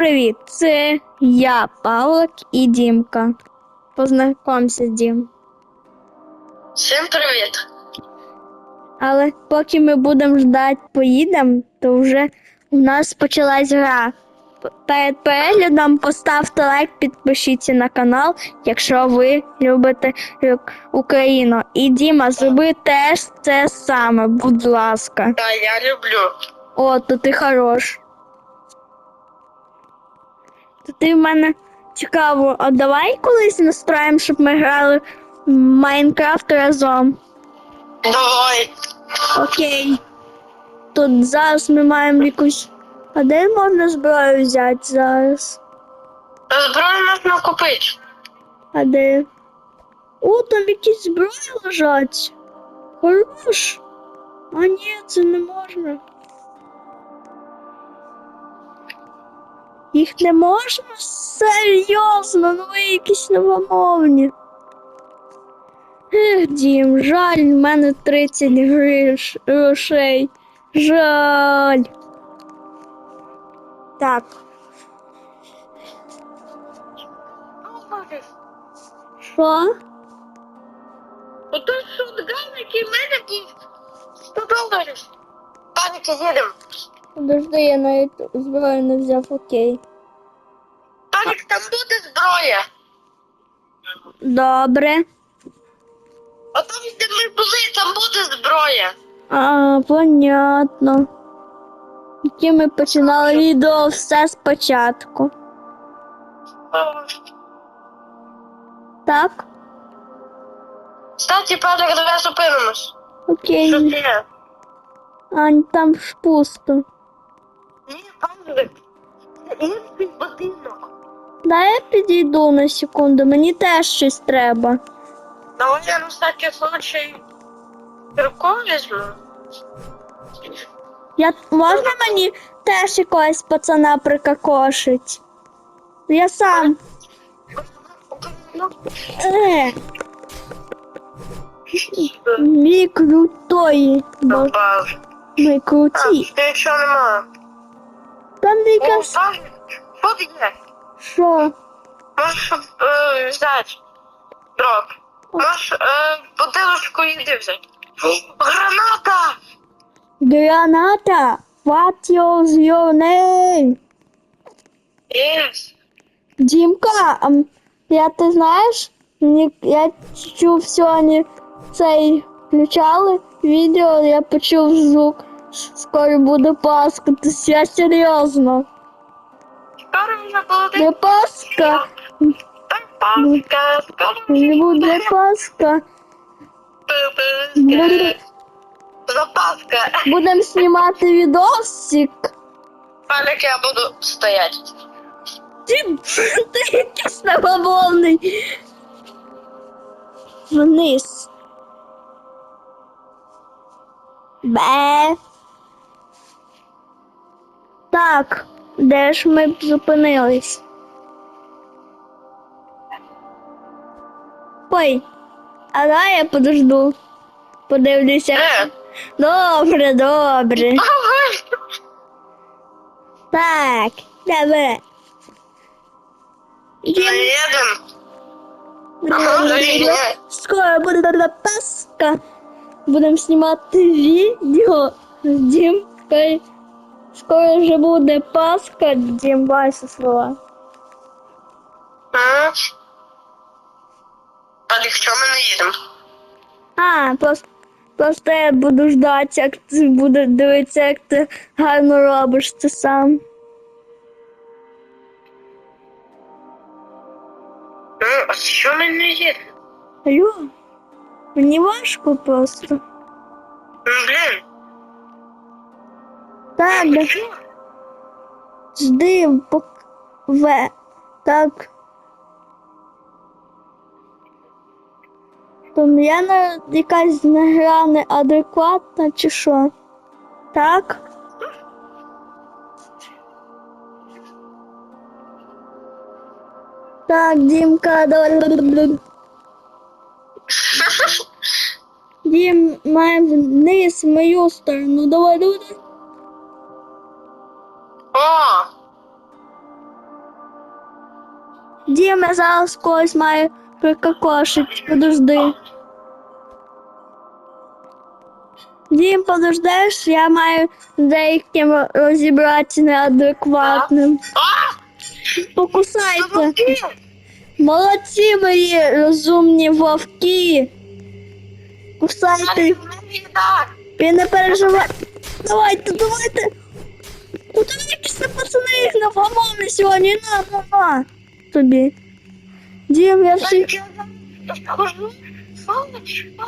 Привіт, це я, Павлик і Дімка. Познайомся, Дім. Всім привіт. Але поки ми будемо ждати, поїдемо, то вже у нас почалась гра. Перед переглядом поставте лайк, підпишіться на канал, якщо ви любите Україну. І Діма, зроби теж це саме, будь ласка. Та я люблю. О, то ти хорош. То ти в мене цікаво, а давай колись настроїмо, щоб ми грали в Майнкрафт разом. Давай. Окей. Тут зараз ми маємо якусь. А де можна зброю взяти зараз? Зброю можна купити. А де? О, там якісь зброї лежать. Хорош. А ні, це не можна. Їх не можна? Серйозно, ну ви якісь новомовні. Ех, Дім, жаль, в мене 30 гриш, грошей. Жаль. Так, що? Отой шотган, який в мене був 100 доларів. Паніки їдемо. Подожди, я навіть зброю не взяв, окей. Панік, там буде зброя. Добре. А там, де ми були, там буде зброя. А, понятно. Які ми починали відео все спочатку. Так? Кстати, Панік, давай зупинимось. Що Окей. це? Ань, там ж пусто. Ні, Це інший будинок. Дай я підійду на секунду, мені теж щось треба. Давай я на всякий случай руку візьму. Я, можна мені теж якогось пацана прикакошить? Я сам. Е, мій. Бо Добав. ми А, круті. ти нічого немає. О, якась. Панік, є? Що? Можеш е, взяти дроб. Можеш е, бутилочку їди взяти. Граната! Граната. What is your name? Єс. Дімка, а м- я ти знаєш, мені, я чув сьогодні цей включали відео, я почув звук. Скоро буде Пасха, то я серйозно. Скоро вже буде. Не Пасха, Так, скоро не буде вже Пасха. буде. Запаска. Будемо знімати відосик. Палік я буду стояти. Дім, ти якийсь набабовний. Вниз. Бе. Так, де ж ми б зупинились? Ой, а дай я подожду. Подивлюся. Е, Добре, добре. Так, ні. Скоро буде Пасха. Будемо знімати відео з Дімкою. Скоро вже буде Пасха, Дім, бачиш слова. Ага. Палік, що ми не їдемо? А, просто, просто я буду ждати, як ти буде дивитися, як ти гарно робиш це сам. Ну, а що ми не їдемо? Алло, мені важко просто. Ну, блін. Так. Жди. В. Так. Там я на якась гра неадекватна чи що? Так? Так, Дімка, давай. Дім, має вниз мою сторону. Давай, давай. давай. Дім, я зараз когось маю прикокошить. Подожди. Дім, подождеш, я маю деяким розібратися неадекватним. Покусайте. Молодці мої розумні вовки. Кусайте. Ви не переживай. Давайте, давайте. Удавайтеся, пацани, їх на сьогодні. На, на, на. Тобі. Дім, я всі. Я схожу. Сонечко.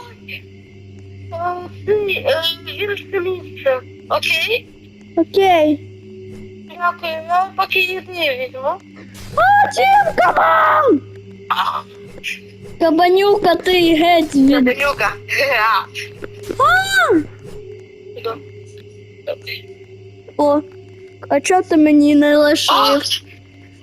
Ти інше місце. Окей? Окей. Дякую, я поки їди візьму. А, Дім, кабан! Кабанюка, ти геть від. Ябанюка. А! О, а чого ти мені не лишив?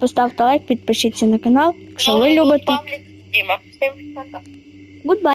Поставте лайк, підпишіться на канал, якщо ви любите. Пока. Goodbye.